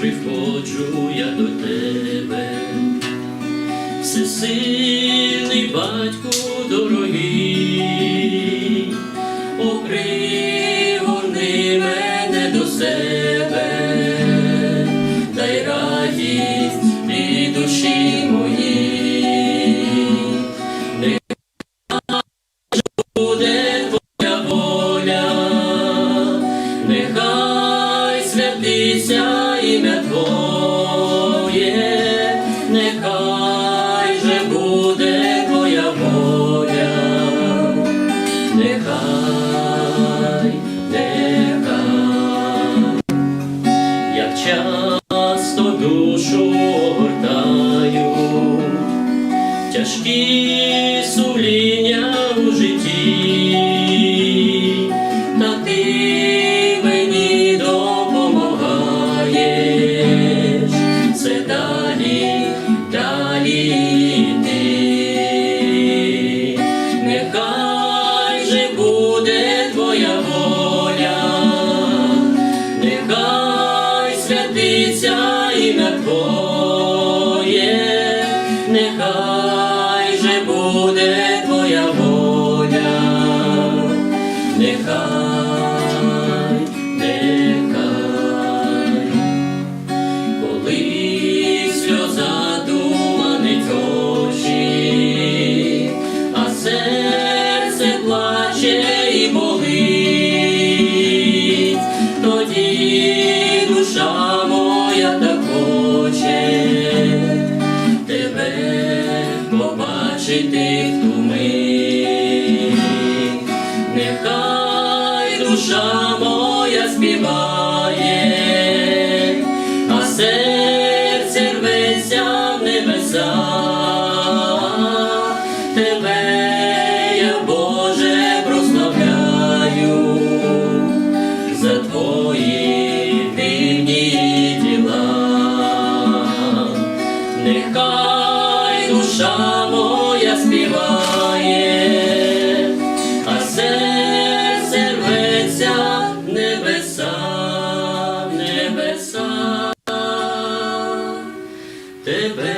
приходжу я до тебе, всесильний батьку дорогий, опригорни мене до себе, дай радість і душі моїй. Нехай буде святиться ім'я Твоє, нехай же буде твоя воля, нехай, нехай, як часто душу огортаю, тяжкі нехай же буде твоя воля, нехай, Нехай душа моя співає, а серце рветься в небеса. Тебе я, Боже, прославляю за твої дивні діла. Нехай душа моя співає, Тебе